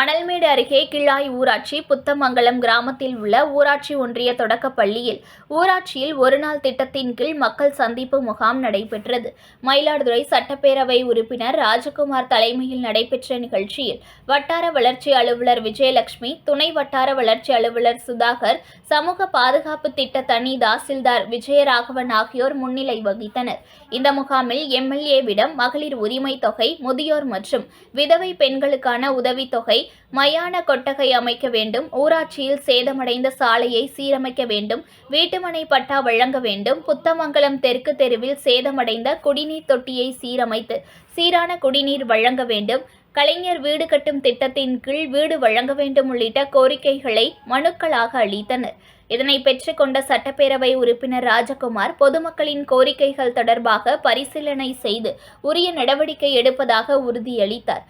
மணல்மேடு அருகே கிள்ளாய் ஊராட்சி புத்தமங்கலம் கிராமத்தில் உள்ள ஊராட்சி ஒன்றிய தொடக்கப் பள்ளியில் ஊராட்சியில் ஒருநாள் திட்டத்தின் கீழ் மக்கள் சந்திப்பு முகாம் நடைபெற்றது. மயிலாடுதுறை சட்டப்பேரவை உறுப்பினர் ராஜகுமார் தலைமையில் நடைபெற்ற நிகழ்ச்சியில் வட்டார வளர்ச்சி அலுவலர் விஜயலட்சுமி துணை வட்டார வளர்ச்சி அலுவலர் சுதாகர் சமூக பாதுகாப்பு திட்ட தனி தாசில்தார் விஜயராகவன் ஆகியோர் முன்னிலை வகித்தனர். இந்த முகாமில் எம்எல்ஏவிடம் மகளிர் உரிமை தொகை முதியோர் மற்றும் விதவை பெண்களுக்கான உதவித்தொகை மயான கொட்டகை அமைக்க வேண்டும். ஊராட்சியில் சேதமடைந்த சாலையை சீரமைக்க வேண்டும். வீட்டுமனை பட்டா வழங்க வேண்டும். புத்தமங்கலம் தெற்கு தெருவில் சேதமடைந்த குடிநீர் தொட்டியை சீரமைத்து சீரான குடிநீர் வழங்க வேண்டும். கலைஞர் வீடு கட்டும் திட்டத்தின் கீழ் வீடு வழங்க வேண்டும் உள்ளிட்ட கோரிக்கைகளை மனுக்களாக அளித்தனர். இதனை பெற்றுக்கொண்ட சட்டப்பேரவை உறுப்பினர் ராஜகுமார் பொதுமக்களின் கோரிக்கைகள் தொடர்பாக பரிசீலனை செய்து உரிய நடவடிக்கை எடுப்பதாக உறுதியளித்தார்.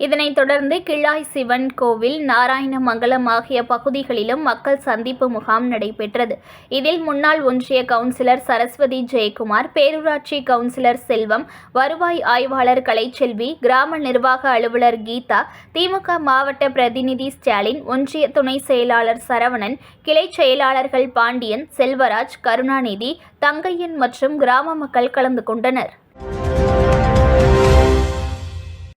இதனைத் தொடர்ந்து கிள்ளாய் சிவன் கோவில் நாராயணமங்கலம் ஆகிய பகுதிகளிலும் மக்கள் சந்திப்பு முகாம் நடைபெற்றது. இதில் முன்னாள் ஒன்றிய கவுன்சிலர் சரஸ்வதி ஜெயக்குமார் பேரூராட்சி கவுன்சிலர் செல்வம் வருவாய் ஆய்வாளர் கலைச்செல்வி கிராம நிர்வாக அலுவலர் கீதா திமுக மாவட்ட பிரதிநிதி ஸ்டாலின் ஒன்றிய துணை செயலாளர் சரவணன் கிளை செயலாளர்கள் பாண்டியன் செல்வராஜ் கருணாநிதி தங்கையன் மற்றும் கிராம மக்கள் கலந்து கொண்டனர்.